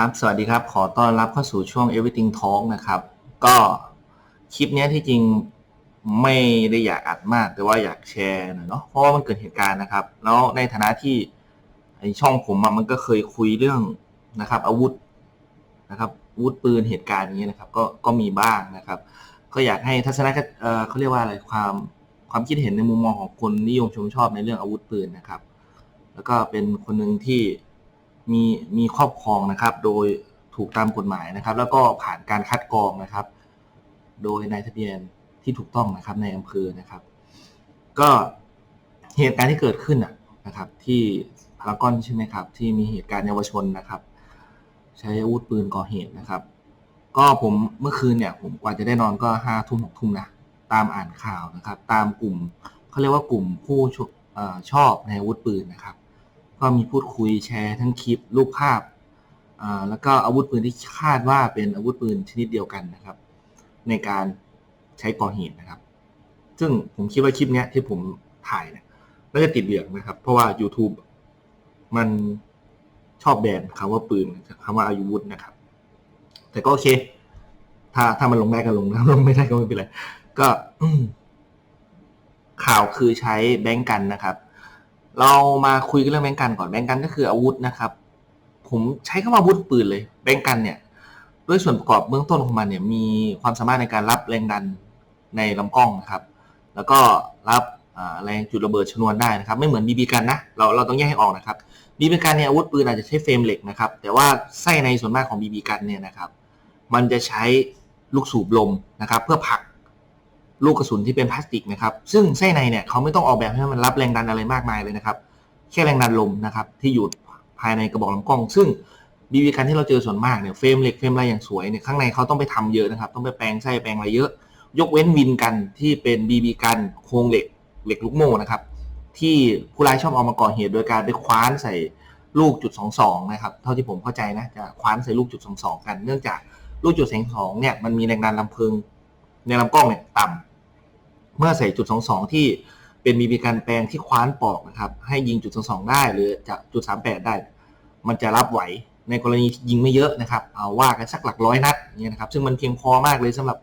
ครับ สวัสดีครับ ขอต้อนรับเข้าสู่ช่วง Everything Talk นะครับ ก็คลิปนี้ที่จริงไม่ได้อยากอัดมาก แต่ว่าอยากแชร์หน่อยเนาะ เพราะว่ามันเกิดเหตุการณ์นะครับ แล้วในฐานะที่ไอช่องผมมันก็เคยคุยเรื่องนะครับ อาวุธนะครับ อาวุธปืนเหตุการณ์นี้นะครับ ก็ก็มีบ้างนะครับ ก็อยากให้ทัศนคติเออเขาเรียกว่าอะไร ความความคิดเห็นในมุมมองของคนนิยมชมชอบในเรื่องอาวุธปืนนะครับ แล้วก็เป็นคนหนึ่งที่ มีมีครอบครองนะครับ โดยถูกตามกฎหมายนะครับ แล้วก็ผ่านการคัดกรองนะครับ โดยนายทะเบียนที่ถูกต้องนะครับในอำเภอนะครับ ก็เหตุการณ์ที่เกิดขึ้นนะครับ ที่พารากอนใช่ไหมครับ ที่มีเหตุการณ์เยาวชนนะครับ ใช้อาวุธปืนก่อเหตุนะครับ ก็ผมเมื่อคืนเนี่ย ผมกว่าจะได้นอนก็ห้าทุ่มหกทุ่มนะตามอ่านข่าวนะครับ ตามกลุ่มเขาเรียกว่ากลุ่มผู้ชอบในอาวุธปืนนะครับ ก็มีพูดคุยแชร์ทั้งคลิปรูปภาพ แล้วก็อาวุธปืนที่คาดว่าเป็นอาวุธปืนชนิดเดียวกันนะครับ ในการใช้ก่อเหตุนะครับ ซึ่งผมคิดว่าคลิปนี้ที่ผมถ่ายเนี่ยน่าจะติดเหลืองนะครับ เพราะว่า YouTube มันชอบแบนคำว่าปืนคำว่าอาวุธนะครับ แต่ก็โอเค ถ้าถ้ามันลงได้ก็ลงนะลงไม่ได้ก็ไม่เป็นไร ก็ข่าวคือใช้แบงก์กันนะครับ เรามาคุยกันเรื่องแบงก์กันก่อนแบงก์กันก็คืออาวุธนะครับ ผมใช้คำว่าอาวุธปืนเลยแบงก์กันเนี่ยด้วยส่วนประกอบเบื้องต้นของมันเนี่ยมีความสามารถในการรับแรงดันในลำกล้องนะครับ แล้วก็รับแรงจุดระเบิดชนวนได้นะครับ ไม่เหมือนบีบีกันนะเราเราต้องแยกให้ออกนะครับบีบีกันเนี่ยอาวุธปืนอาจจะใช้เฟรมเหล็กนะครับ แต่ว่าไส้ในส่วนมากของบีบีกันเนี่ยนะครับ มันจะใช้ลูกสูบลมนะครับ เพื่อผลัก ลูกกระสุนที่เป็นพลาสติกนะครับ ซึ่งไส้ในเนี่ยเขาไม่ต้องออกแบบให้มันรับแรงดันอะไรมากมายเลยนะครับ แค่แรงดันลมนะครับที่อยู่ภายในกระบอกลำกล้อง ซึ่งบีบีกันที่เราเจอส่วนมากเนี่ยเฟรมเหล็กเฟรมอะไรอย่างสวยเนี่ยข้างในเขาต้องไปทำเยอะนะครับ ต้องไปแปลงไส้แปลงอะไรเยอะ ยกเว้นวินกันที่เป็นบีบีกันโครงเหล็กเหล็กลูกโม่นะครับ ที่ผู้ร้ายชอบเอามาก่อเหตุโดยการไปคว้านใส่ลูกจุดสองสองนะครับเท่าที่ผมเข้าใจนะจะคว้านใส่ลูกจุดสองสองกัน เนื่องจากลูกจุดสองสองเนี่ยมันมีแรงดันลำเพลิงในลำกล้องเนี่ยต่ำ เมื่อใส่จุดสองสองที่เป็นบีบีกันแปลงที่คว้านปอกนะครับ ให้ยิงจุดสองสองได้หรือจะจุดสามแปดได้ มันจะรับไหวในกรณียิงไม่เยอะนะครับ เอาว่ากันสักหลักร้อยนัดเนี่ยนะครับ ซึ่งมันเพียงพอมากเลยสำหรับ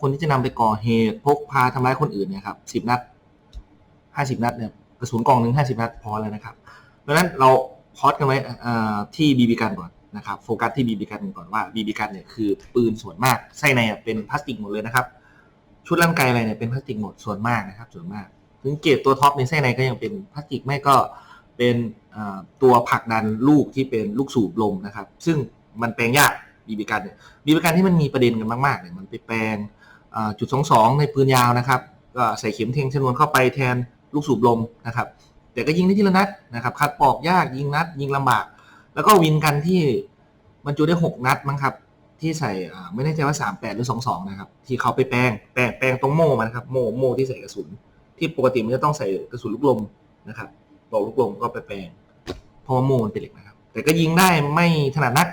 คนที่จะนำไปก่อเหตุพกพาทำร้ายคนอื่นนี่ยครับสิบนัดห้าสิบนัดเนี่ยกระสุนกล่องหนึ่งห้าสิบนัดพอแล้วนะครับ เพราะฉะนั้นเราพอดกันไว้ที่บีบีกันก่อนนะครับ โฟกัสที่บีบีกันก่อนว่าบีบีกันเนี่ยคือปืนส่วนมากไส้ในเป็นพลาสติกหมดเลยนะครับ ชุดร่างกายอะไรเนี่ยเป็นพลาสติกหมดส่วนมากนะครับ ส่วนมาก ถึงเกรดตัวท็อปในไส้ในก็ยังเป็นพลาสติกไม่ก็เป็นตัวผลักดันลูกที่เป็นลูกสูบลมนะครับ ซึ่งมันแปลงยากบีบีกันเนี่ยบีบีกันที่มันมีประเด็นกันมากๆเนี่ยมันไปแปลงจุดสองสองในปืนยาวนะครับก็ใส่เข็มเทงชนวนเข้าไปแทนลูกสูบลมนะครับ แต่ก็ยิงได้ทีละนัดนะครับคัดปอกยากยิงนัด ยิงลำบาก แล้วก็วินกันที่บรรจุได้หกนัดมั้งครับ ที่ใส่ไม่แน่ใจว่า 38 หรือ 22 นะครับ ที่เขาไปแปลงแปลงแปลงตรงโม่มันครับโม่โม่ที่ใส่กระสุน ที่ปกติมันจะต้องใส่กระสุนลูกลมนะครับบอกลูกลมก็ไปแปลงเพราะว่าโม่มันเป็นเหล็กนะครับ แต่ก็ยิงได้ไม่ถนัดนัก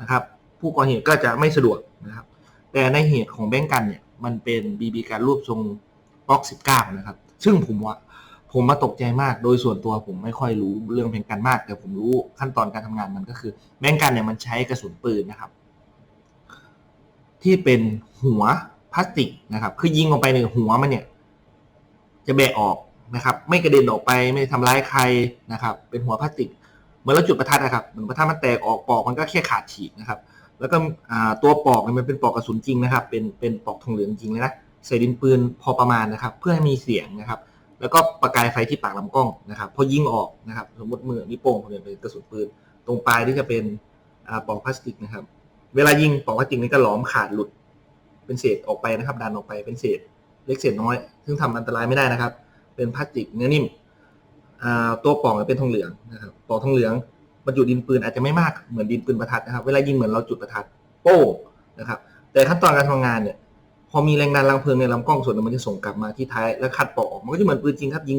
นะครับ ผู้ก่อเหตุก็จะไม่สะดวกนะครับ แต่ในเหตุของแบงก์กันเนี่ยมันเป็นบีบีการรูปทรงบล็อก 19 นะครับ ซึ่งผมว่าผมมาตกใจมาก โดยส่วนตัวผมไม่ค่อยรู้เรื่องแบงก์กันมาก แต่ผมรู้ขั้นตอนการทำงานมันก็คือแบงก์กันเนี่ยมันใช้กระสุนปืนนะครับ ที่เป็นหัวพลาสติกนะครับ คือยิงออกไปในยหัวมันเนี่ย จะแบะออกนะครับ ไม่กระเด็นออกไปไม่ทำร้ายใครนะครับ เป็นหัวพลาสติกเหมือนเราจุดประทัดนะครับเหมือนประทัดมันแตกออกปอกมันก็แค่ขาดฉีกนะครับ แล้วก็ตัวปอกมันเป็นปอกกระสุนจริงนะครับ เป็นเป็นปอกทองเหลืองจริงเลยนะใส่ดินปืนพอประมาณนะครับ เพื่อให้มีเสียงนะครับ แล้วก็ประกายไฟที่ปากลำกล้องนะครับพอยิงออกนะครับ สมมติมือนิ้วโป้งเนี่ยเป็นกระสุนปืน ตรงปลายที่จะเป็นปอกพลาสติกนะครับ เวลายิงปอกพลาสติกนี่ก็หลอมขาดหลุด เป็นเศษออกไปนะครับ ดันออกไปเป็นเศษเล็กเศษน้อย ซึ่งทำอันตรายไม่ได้นะครับ เป็นพลาสติกเนื้อนิ่มตัวปอกเป็นทองเหลืองนะครับปอกทองเหลืองบรรจุดินปืนอาจจะไม่มากเหมือนดินปืนประทัดนะครับ เวลายิงเหมือนเราจุดประทัดโป้นะครับ แต่ขั้นตอนการทำงานเนี่ย พอมีแรงดันรังเพลิงในลำกล้องส่วนนึงมันจะส่งกลับมาที่ท้ายแล้วคัดปอกออกมันก็จะเหมือนปืนจริงครับ ยิง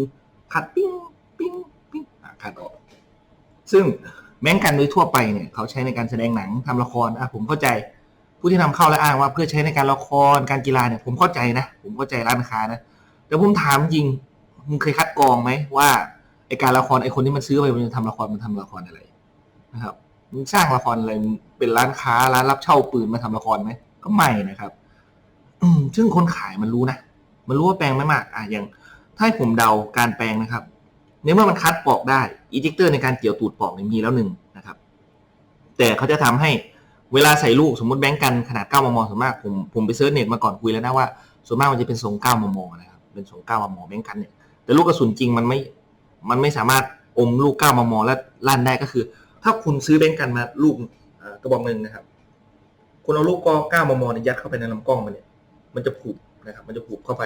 คัดปิ้งปิ้งปิ้งอะคัดออก ซึ่ง แม้งกันโดยทั่วไปเนี่ยเขาใช้ในการแสดงหนังทำละครอะผมเข้าใจ ผู้ที่นำเข้าและอ้างว่าเพื่อใช้ในการละครการกีฬาเนี่ยผมเข้าใจนะ ผมเข้าใจร้านค้านะแต่ผมถามจริงมึงเคยคัดกรองไหมว่าไอการละครไอคนที่มันซื้อไปมันจะทำละครมันทำละครอะไรนะครับมึงสร้างละครอะไรเป็นร้านค้าร้านรับเช่าปืนมาทำละครไหมก็ไม่นะครับซึ่งคนขายมันรู้นะมันรู้ว่าแปลงไม่มากอะอย่างถ้าให้ผมเดาการแปลงนะครับ ในเมื่อมันคัดปอกได้อีจิกเตอร์ในการเกี่ยวตูดปอกเนี่ยมีแล้วหนึ่งนะครับ แต่เขาจะทำให้เวลาใส่ลูกสมมติแบงก์กันขนาด 9 มมส่วนมากผมผมไปเซิร์ชเน็ตมาก่อนคุยแล้วนะว่าส่วนมากมันจะเป็นทรง 9 มมนะครับเป็นทรง 9 มมแบงก์กันเนี่ยแต่ลูกกระสุนจริงมันไม่มันไม่สามารถอมลูก 9 มมแล้วลั่นได้ก็คือ ถ้าคุณซื้อแบงก์กันมาลูกกระบอกหนึ่งนะครับ คุณเอาลูกก็ 9 มมเนี่ยยัดเข้าไปในลำกล้องมันเนี่ยมันจะผุบนะครับมันจะผุบเข้าไป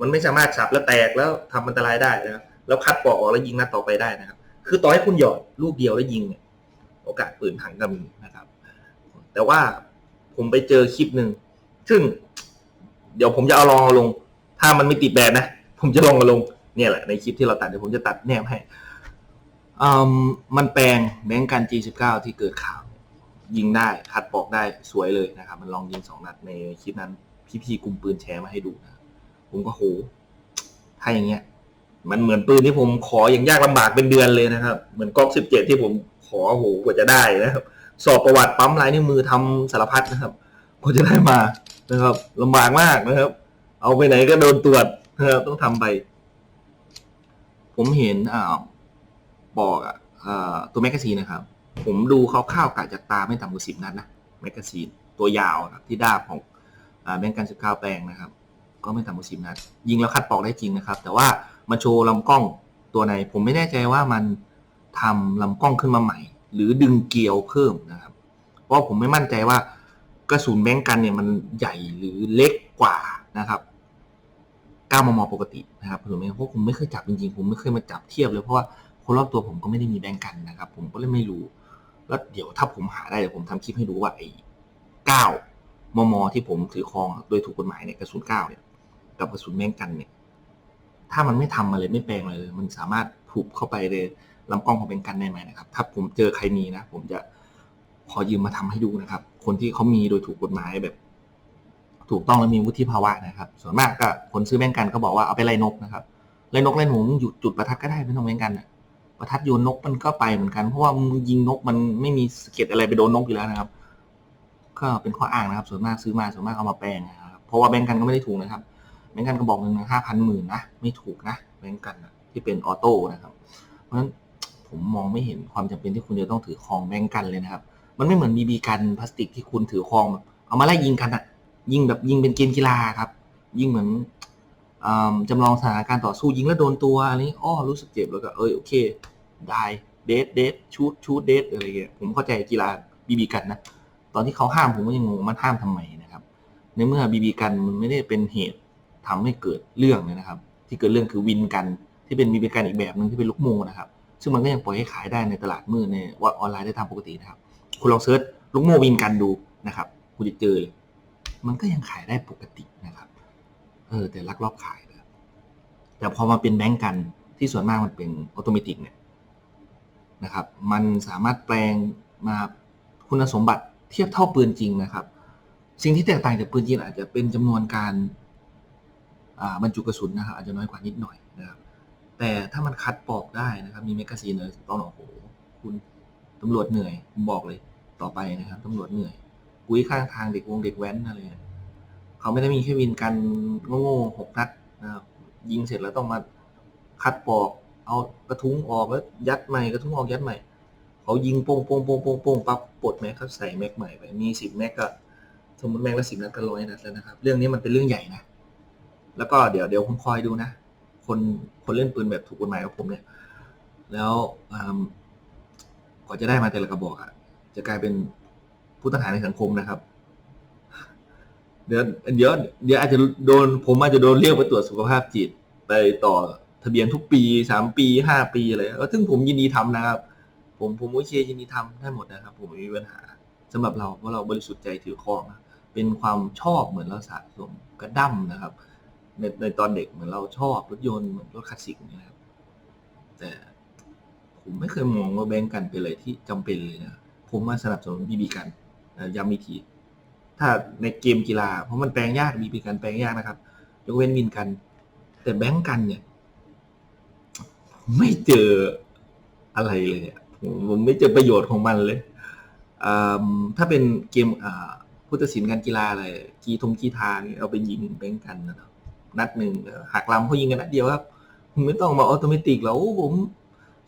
มันไม่สามารถสับแล้วแตกแล้วทำอันตรายได้นะครับ แล้วคัดปอกออกแล้วยิงนัดต่อไปได้นะครับ คือต่อให้คุณหยอดลูกเดียวแล้วยิงเนี่ยโอกาสปืนพังก็มีนะครับ แต่ว่าผมไปเจอคลิปหนึ่งซึ่ง เดี๋ยวผมจะเอาลองเอาลง ถ้ามันไม่ติดแบนนะ ผมจะลองเอาลงเนี่ยแหละในคลิปที่เราตัดเดี๋ยวผมจะตัดแนบให้อืมมันแปลงแบงก์กัน G19 ที่เกิดข่าว ยิงได้คัดปอกได้สวยเลยนะครับ มันลองยิงสองนัดในคลิปนั้น พี่ๆกลุ่มปืนแชร์มาให้ดูนะผมก็โหถ้าอย่างเงี้ย มันเหมือนปืนที่ผมขออย่างยากลำบากเป็นเดือนเลยนะครับ เหมือนก๊อกสิบเจ็ดที่ผมขอโหกว่าจะได้นะครับ สอบประวัติปั๊มลายนิ้วมือทำสารพัดนะครับกว่าจะได้มานะครับลำบากมากนะครับ เอาไปไหนก็โดนตรวจนะครับต้องทำไป ผมเห็นอ่าบอกอะอ่าตัวแมกกาซีนนะครับ ผมดูคร่าวๆกะจากตาไม่ต่ำกว่าสิบนัดนะแมกกาซีนตัวยาวครับที่ด้าของอ่าแบงกันสิบเก้าแปลงนะครับ ก็ไม่ต่ำกว่าสิบนัดยิงแล้วคัดปอกได้จริงนะครับ แต่ว่า มาโชว์ลำกล้องตัวในผมไม่แน่ใจว่ามันทำลำกล้องขึ้นมาใหม่ หรือดึงเกลียวเพิ่มนะครับ เพราะผมไม่มั่นใจว่ากระสุนแบงกันเนี่ยมันใหญ่หรือเล็กกว่านะครับ9มมปกตินะครับผมไม่เพราะผมไม่เคยจับจริงๆ ผมไม่เคยมาจับเทียบเลยเพราะว่าคนรอบตัวผมก็ไม่ได้มีแบงกันนะครับ ผมก็เลยไม่รู้ แล้วเดี๋ยวถ้าผมหาได้เดี๋ยวผมทำคลิปให้ดูว่าไอ้9มมที่ผมถือครองโดยถูกกฎหมายเนี่ยกระสุน9เนี่ยกับกระสุนแบงกันเนี่ย ถ้ามันไม่ทำอะไรไม่แปลงอะไรเลย มันสามารถผูกเข้าไปในลำกล้องของแบงกันได้ไหมนะครับ ถ้าผมเจอใครมีนะ ผมจะขอยืมมาทำให้ดูนะครับ คนที่เขามีโดยถูกกฎหมายแบบ ถูกต้องและมีวุฒิภาวะนะครับ ส่วนมากก็คนซื้อแบงกันก็บอกว่าเอาไปไล่นกนะครับไล่นกไล่หนูมึงหยุดจุดประทัดก็ได้ไม่ต้องแบงกันอะประทัดโยนนกมันก็ไปเหมือนกันเพราะว่ามึงยิงนกมันไม่มีสเก็ดอะไรไปโดนนกอยู่แล้วนะครับ ก็เป็นข้ออ้างนะครับ ส่วนมากซื้อมาส่วนมากเอามาแปลงนะครับเพราะว่าแบงกันก็ไม่ได้ถูกนะครับ แบงกันก็บอกหนึ่งห้าพันหมื่นนะไม่ถูกนะแบงกันอะที่เป็นออโต้นะครับ เพราะฉะนั้นผมมองไม่เห็นความจำเป็นที่คุณจะต้องถือครองแบงกันเลยนะครับ มันไม่เหมือนบีบีกันพลาสติกที่คุณถือครองแบบเอามาไล่ยิงกันอะยิงแบบยิงเป็นเกมกีฬาครับ ยิงเหมือนอ่าจำลองสถานการณ์ต่อสู้ยิงแล้วโดนตัวอะไรนี้อ้อรู้สึกเจ็บแล้วก็เออโอเคได้เดทเดทชูดชูดเดทอะไรเงี้ยผมเข้าใจกีฬาบีบีกันนะตอนที่เขาห้ามผมก็ยังงงมันห้ามทำไมนะครับ ในเมื่อบีบีกันมันไม่ได้เป็นเหตุ ทำให้เกิดเรื่องเลยนะครับ ที่เกิดเรื่องคือวินกัน ที่เป็นบีบีกันอีกแบบหนึ่งที่เป็นลูกโมนะครับ ซึ่งมันก็ยังปล่อยให้ขายได้ในตลาดมืดในว่าออนไลน์ได้ตามปกตินะครับ คุณลองเซิร์ชลูกโมวินกันดูนะครับ คุณจะเจอเลยมันก็ยังขายได้ปกตินะครับ เออ แต่ลักลอบขายนะแต่พอมาเป็นแบงก์กันที่ส่วนมากมันเป็นออโตเมติกเนี่ยนะครับ มันสามารถแปลงมาคุณสมบัติเทียบเท่าปืนจริงนะครับ สิ่งที่แตกต่างจากปืนจริงอาจจะเป็นจำนวนการ บรรจุกระสุนนะครับอาจจะน้อยกว่านิดหน่อยนะครับแต่ถ้ามันคัดปอกได้นะครับ มีแมกกาซีนเลยตองโอ้โหคุณตำรวจเหนื่อยผมบอกเลยต่อไปนะครับตำรวจเหนื่อยกุ้ยข้างทางเด็กวงเด็กแว้นอะไรเนี่ยเขาไม่ได้มีแค่วินกันโง่ๆหกนัดนะครับยิงเสร็จแล้วต้องมาคัดปอก เอากระทุ้งออกแล้วยัดใหม่กระทุ้งออกยัดใหม่เขายิงโป้งโป้งโป้งโป้งโป้งปั๊บปลดแม็กเขาใส่แม็กใหม่ไปมีสิบแม็กก็สมมติแม็กละสิบนัดก็ร้อยนัดแล้วนะครับ เรื่องนี้มันเป็นเรื่องใหญ่นะ แล้วก็เดี๋ยวเดี๋ยวผมคอยดูนะ คนคนเล่นปืนแบบถูกกฎหมายกับผมเนี่ย แล้วกว่าจะได้มาแต่ละกระบอกอะจะกลายเป็นผู้ต้องหาในสังคมนะครับ เดี๋ยวเดี๋ยวเดี๋ยวอาจจะโดนผมอาจจะโดนเรียกไปตรวจสุขภาพจิตไปต่อทะเบียนทุกปีสามปีห้าปีอะไรก็ซึ่งผมยินดีทำนะครับ ผมผมโอเคยินดีทำได้หมดนะครับ ผมไม่มีปัญหาสำหรับเราเพราะเราบริสุทธิ์ใจถือครองเป็นความชอบเหมือนเราสะสมกระดั้มนะครับ ในในตอนเด็กเหมือนเราชอบรถยนต์เหมือนรถคลาสสิกเงี้ยครับ แต่ผมไม่เคยมองว่าแบงก์กันเป็นอะไรที่จำเป็นเลยนะผมมาสนับสนุนบีบีกันย้ำอีกทีถ้าในเกมกีฬาเพราะมันแปลงยากบีบีกันแปลงยากนะครับยกเว้นวินกัน แต่แบงก์กันเนี่ย ไม่เจออะไรเลยผมผมไม่เจอประโยชน์ของมันเลยเถ้าเป็นเกมพุทธศิลป์การกีฬาอะไรกีทงกีทานี่เอาไปยิงแบ่งกันนะครับ นัดหนึ่งหักลำเขายิงกันนัดเดียวครับคุณไม่ต้องมาออโตเมติกแล้วโอ้ผม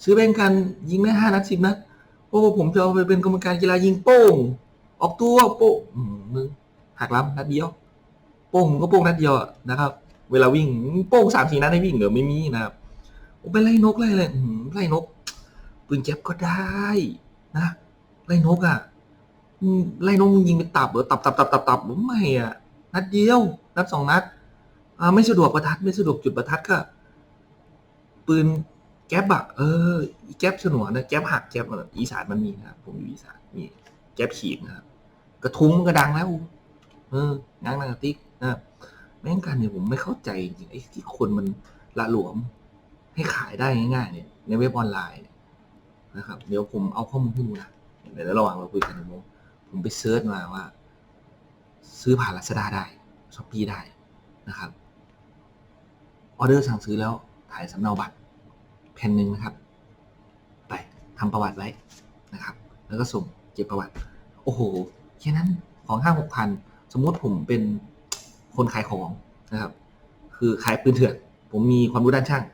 ซื้อแบงกันยิงได้ห้านัดสิบนัดโอ้ผมจะเอาไปเป็นกรรมการกีฬายิงโป้ง ออกตัวโป้งอืมมึงหักลำนัดเดียว โป้งก็โป้งนัดเดียวนะครับ เวลาวิ่งโป้งสามสี่นัดให้วิ่งเหรอไม่มีนะครับผมไปไล่นกไล่เลยไล่นกปืนแก๊ปก็ได้นะไล่นกอะไล่นกมึงยิงเป็นตับเหรอตับตับตับตับตับผมไม่อะนัดเดียวนัดสองนัด ไม่สะดวกประทัดไม่สะดวกจุดประทัดก็ ปืนแก๊ปอะเออแก๊ปฉนวนนะแก๊ปหักแก๊ปอีสานมันมีนะครับผมอยู่อีสานมีแก๊ปขีดนะครับกระทุ้งก็ดังแล้วเออง้างนางกระติกนะครับแม่งกันเนี่ยผมไม่เข้าใจจริงไอ้ที่คนมันละหลวมให้ขายได้ง่ายๆเนี่ยในเว็บออนไลน์นะครับ เดี๋ยวผมเอาข้อมูลให้ดูนะเดี๋ยวระหว่างเราคุยกันนะโมผมไปเซิร์ชมาว่า ซื้อผ่านลาซาด้าได้ช้อปปีได้นะครับ ออเดอร์สั่งซื้อแล้วถ่ายสำเนาบัตรแผ่นหนึ่งนะครับ ไปทำประวัติไว้นะครับ แล้วก็ส่งเก็บประวัติ โอ้โหแค่นั้นของห้าหกพันสมมุติผมเป็นคนขายของนะครับ คือขายปืนเถื่อน ผมมีความรู้ด้านช่าง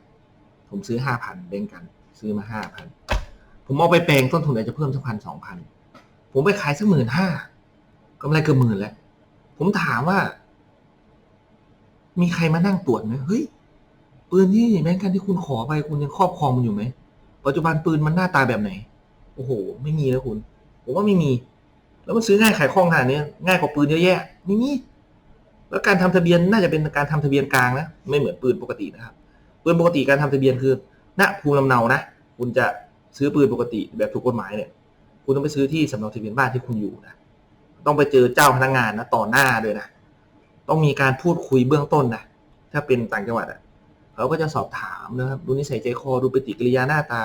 ผมซื้อห้าพันแบ่งกัน ซื้อมาห้าพันผมเอาไปแปลงต้นทุนอาจจะเพิ่มสักพันสองพันผมไปขายสักหมื่นห้ากำไรเกือบหมื่นแล้ว ผมถามว่า มีใครมานั่งตรวจไหมเฮ้ย ปืนที่แบงค์กันที่คุณขอไปคุณยังครอบครองมันอยู่ไหมปัจจุบันปืนมันหน้าตาแบบไหน โอ้โห ไม่มีแล้วคุณ ผมว่าไม่มี แล้วมันซื้อง่ายขายคล่องขนาดนี้ง่ายกว่าปืนเยอะแยะไม่มีแล้วการทำทะเบียนน่าจะเป็นการทำทะเบียนกลางนะไม่เหมือนปืนปกตินะครับปืนปกติการทำทะเบียนคือณภูมิลำเนานะคุณจะซื้อปืนปกติแบบถูกกฎหมายเนี่ย คุณต้องไปซื้อที่สำเนาทะเบียนบ้านที่คุณอยู่นะต้องไปเจอเจ้าพนักงานนะต่อหน้าด้วยนะต้องมีการพูดคุยเบื้องต้นนะถ้าเป็นต่างจังหวัดอะ เขาก็จะสอบถามนะครับดูนิสัยใจคอดูปฏิกิริยาหน้าตา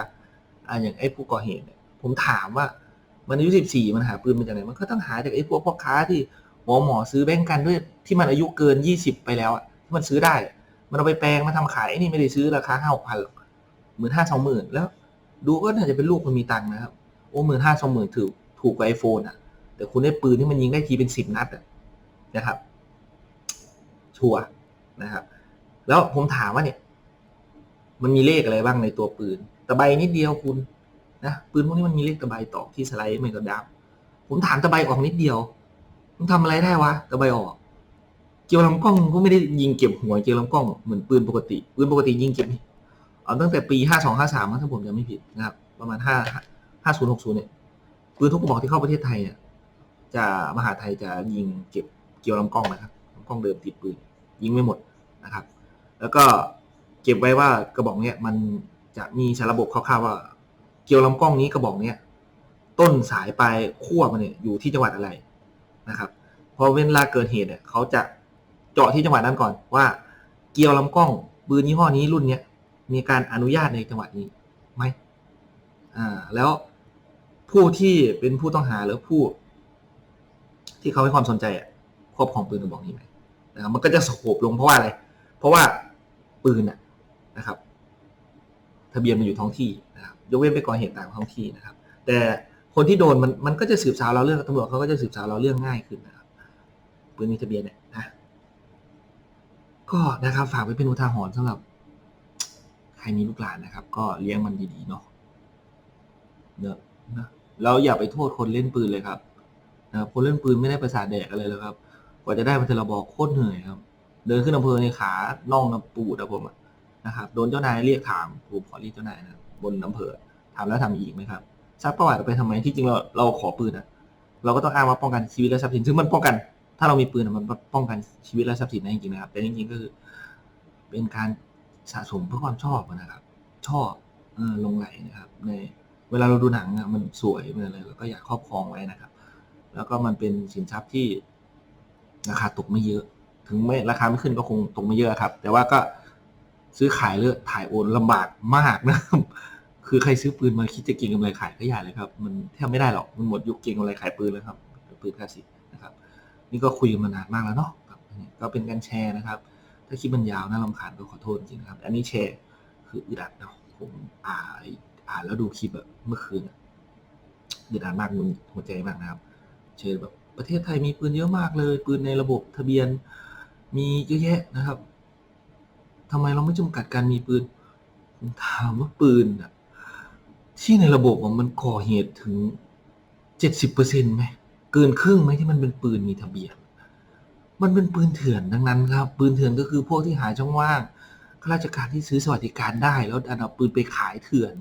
อ่าอย่างไอ้ผู้ก่อเหตุเนี่ยผมถามว่ามันอายุสิบสี่มันหาปืนมาจากไหนมันก็ต้องหาจากไอ้พวกพ่อค้าที่หมอหมอซื้อแบ่งกันด้วยที่มันอายุเกินยี่สิบไปแล้วอะที่มันซื้อได้ มันเอาไปแปลงมาทำขายไอ้นี่ไม่ได้ซื้อราคาห้าหกพันหมื่นห้าสองหมื่นแล้ว ดูก็น่าจะเป็นลูกคนมีตังค์นะครับโอ้หมื่นห้าสองหมื่นถือถูกกว่าไอโฟนอะแต่คุณได้ปืนที่มันยิงได้ทีเป็นสิบนัดอะนะครับ ชัวนะครับ แล้วผมถามว่าเนี่ย มันมีเลขอะไรบ้างในตัวปืนตะไบนิดเดียวคุณนะปืนพวกนี้มันมีเลขตะไบตอกที่สไลด์เหมือนกับดับผมถามตะไบออกนิดเดียวมันทำอะไรได้วะตะไบออก เกี่ยวลำกล้องก็ไม่ได้ยิงเก็บหัวเกี่ยวลำกล้องเหมือนปืนปกติปืนปกติยิงเก็บนี่เอาตั้งแต่ปีห้าสองห้าสามถ้าผมจำไม่ผิดนะครับ ประมาณห้าห้าศูนย์หกศูนย์เนี่ยปืนทุกกระบอกที่เข้าประเทศไทยเนี่ยจะมหาไทยจะยิงเก็บเกี่ยวลำกล้องนะครับลำกล้องเดิมติดปืนยิงไม่หมดนะครับ แล้วก็ เก็บไว้ว่ากระบอกเนี้ยมันจะมีสารระบบคร่าวๆว่า เกี่ยวลำกล้องนี้กระบอกเนี้ยต้นสายปลายขั้วมันเนี่ยอยู่ที่จังหวัดอะไรนะครับพอเวลาเกิดเหตุเนี่ยเขาจะเจาะที่จังหวัดนั้นก่อนว่าเกี่ยวลำกล้องปืนยี่ห้อนี้รุ่นเนี้ยมีการอนุญาตในจังหวัดนี้ไหมอ่า แล้วผู้ที่เป็นผู้ต้องหาหรือผู้ ที่เขาให้ความสนใจอะครอบครองปืนกระบอกนี้ไหมนะครับมันก็จะสโคบลงเพราะว่าอะไร เพราะว่าปืนอะ นะครับ ทะเบียนมันอยู่ท้องที่นะครับยกเว้นไปก่อเหตุต่างท้องที่นะครับ แต่คนที่โดนมันมันก็จะสืบสาวเราเรื่องตำรวจเขาก็จะสืบสาวเราเรื่องง่ายขึ้นนะครับปืนมีทะเบียนเนี่ยนะก็นะครับฝากไว้เป็นอุทาหรณ์สำหรับ ใครมีลูกหลานนะครับ ก็เลี้ยงมันดีๆเนาะเนอะนะแล้วอย่าไปโทษคนเล่นปืนเลยครับนะคบคนเล่นปืนไม่ได้ประสาทแดกอะไรเลยครับ กว่าจะได้มันแต่ละบอกโคตรเหนื่อยครับ เดินขึ้นอำเภอในขาน่องน้ำปูดอะผมอะ นะครับโดนเจ้านายเรียกถามผมขอเรียกเจ้านายนะบนอำเภอถามแล้วทำอีกไหมครับซักประวัติไปทำไมที่จริงเราเราขอปืนอะเราก็ต้องอ้างว่าป้องกันชีวิตและทรัพย์สินซึ่งมันป้องกัน ถ้าเรามีปืนอะมันป้องกันชีวิตและทรัพย์สินได้จริงๆนะครับ แต่จริงๆก็คือ เป็นการสะสมเพื่อความชอบนะครับ ชอบอลงไหลนะครับ ในเวลาเราดูหนังอะมันสวยมันอะไรเราก็อยากครอบครองไว้นะครับ แล้วก็มันเป็นสินทรัพย์ที่ราคาตกไม่เยอะ ถึงไม่ราคาไม่ขึ้นก็คงตกไม่เยอะครับ แต่ว่าก็ ซื้อขายเลือกถ่ายโอนลำบากมากนะครับคือใครซื้อปืนมาคิดจะเก็งกำไรขายก็อย่าเลยครับ มันแทบไม่ได้หรอกมันหมดยุคเก็งกำไรขายปืนแล้วครับปืนคลาสสิกนะครับ นี่ก็คุยกันมานานมากแล้วเนาะก็เป็นการแชร์นะครับ ถ้าคลิปมันยาวน่ารำคาญก็ขอโทษจริงนะครับ อันนี้แชร์คืออึดอัดเนาะผมอ่านอ่านแล้วดูคลิปอะเมื่อคืนอึดอัดมากมึนหัวใจมากนะครับ เช่นแบบประเทศไทยมีปืนเยอะมากเลย ปืนในระบบทะเบียน มีเยอะแยะนะครับ ทำไมเราไม่จำกัดการมีปืน ผมถามว่าปืนอะที่ในระบบมันก่อเหตุถึงเจ็ดสิบเปอร์เซ็นต์ไหมเกินครึ่งไหมที่มันเป็นปืนมีทะเบียน มันเป็นปืนเถื่อนดังนั้นครับ ปืนเถื่อนก็คือพวกที่หาช่องว่างข้าราชการที่ซื้อสวัสดิการได้แล้วดันเอาปืนไปขายเถื่อน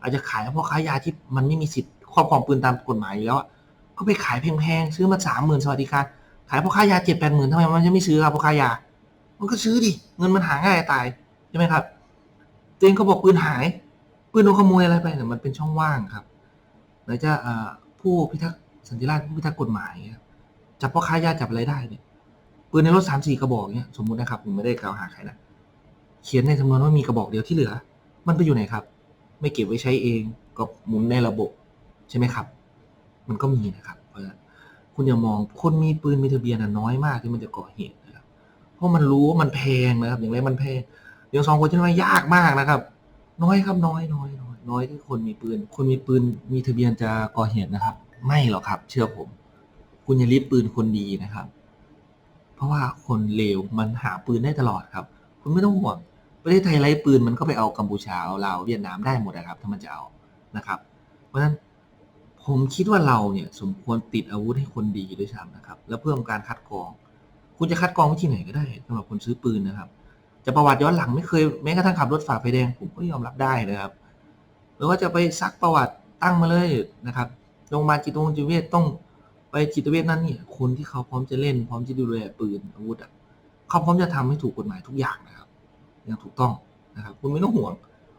อาจจะขายให้พ่อค้ายาที่มันไม่มีสิทธิ์ครอบครองปืนตามกฎหมายอยู่แล้วก็ไปขายแพงๆซื้อมาสามหมื่นสวัสดิการ ขายพ่อค้ายาเจ็ดแปดหมื่นทำไมมันจะไม่ซื้อครับพ่อค้ายา มันก็ซื้อดิ เงินมันหาง่ายตายใช่ไหมครับตัวเองเขาบอกปืนหาย ปืนโดนขโมยอะไรไปเนี่ยมันเป็นช่องว่างครับไหนจะเอ่อผู้พิทักษ์สันติราษฎร์ผู้พิทักษ์กฎหมายจับพ่อค้ายาจับอะไรได้เนี่ยปืนในรถสามสี่กระบอกเนี่ยสมมุตินะครับผมไม่ได้กล่าวหาใครนะเขียนในจำนวนว่ามีกระบอกเดียวที่เหลือ มันไปอยู่ไหนครับ ไม่เก็บไว้ใช้เองก็หมุนในระบบใช่ไหมครับ มันก็มีนะครับ เพราะคุณอย่ามองคนมีปืนมีทะเบียนน้อยมากที่มันจะก่อเหตุ รับเพราะมันรู้ว่ามันแพงนะครับ อย่างไรมันแพงอย่างสองคนที่ว่ายากมากนะครับ น้อยครับน้อยน้อยน้อยน้อยที่คนมีปืน คนมีปืนมีทะเบียนจะก่อเหตุนะครับ ไม่หรอกครับ เชื่อผม คุณอย่ารีบปืนคนดีนะครับ เพราะว่าคนเลวมันหาปืนได้ตลอดครับ คุณไม่ต้องห่วงประเทศไทยไร้ปืนมันก็ไปเอากัมพูชาเอาลาวเวียดนามได้หมดนะครับ ถ้ามันจะเอานะครับ เพราะฉะนั้นผมคิดว่าเราเนี่ยสมควรติดอาวุธให้คนดีด้วยซ้ำนะครับ แล้วเพิ่มการคัดกรอง คุณจะคัดกรองวิธีไหนก็ได้สำหรับคนซื้อปืนนะครับ จะประวัติย้อนหลังไม่เคยแม้กระทั่งขับรถฝ่าไฟแดงผมก็ยอมรับได้นะครับ หรือว่าจะไปซักประวัติตั้งมาเลยนะครับโรงพยาบาลจิตวงจิตเวชต้องไปจิตเวชนั่นนี่คนที่เขาพร้อมจะเล่น พร้อมจะดูแลปืนอาวุธอะเขาพร้อมจะทำให้ถูกกฎหมายทุกอย่างนะครับอย่างถูกต้องนะครับ คุณไม่ต้องห่วง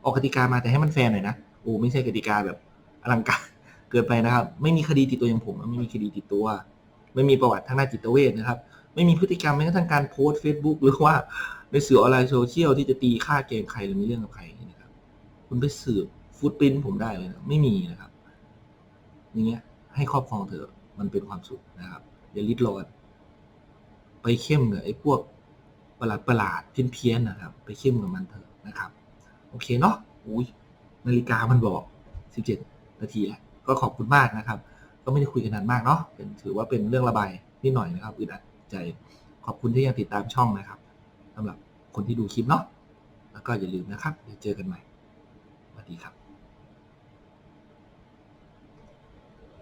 ออกกติกามาแต่ให้มันแฟร์หน่อยนะโอ้ไม่ใช่กติกาแบบอลังการเกินไปนะครับ ไม่มีคดีติดตัวอย่างผม ไม่มีคดีติดตัว ไม่มีประวัติทางด้านจิตเวชนะครับ ไม่มีพฤติกรรมแม้กระทั่งการโพสต์ Facebook หรือว่าในสื่อออนไลน์โซเชียลที่จะตีค่าเกณฑ์ใครหรือมีเรื่องกับใครนะครับ คุณไปสืบฟุตปรินผมได้เลยนะไม่มีนะครับ อย่างเงี้ย ให้ครอบครองเถอะมันเป็นความสุขนะครับอย่าลิดรอนไปเข้มกับไอ้พวกประหลาดประหลาดเพี้ยนเพี้ยนๆนะครับ ไปเข้มกับมันเถอะนะครับ โอเคเนาะอุ้ยนาฬิกามันบอก 17 นาทีแล้วก็ขอบคุณมากนะครับ ก็ไม่ได้คุยกันนานมากเนาะเป็นถือว่าเป็นเรื่องระบายนิดหน่อยนะครับอึดอัด ใจ ขอบคุณที่ยังติดตามช่องนะครับสำหรับคนที่ดูคลิปเนาะแล้วก็อย่าลืมนะครับเดี๋ยวเจอกันใหม่สวัสดีครับ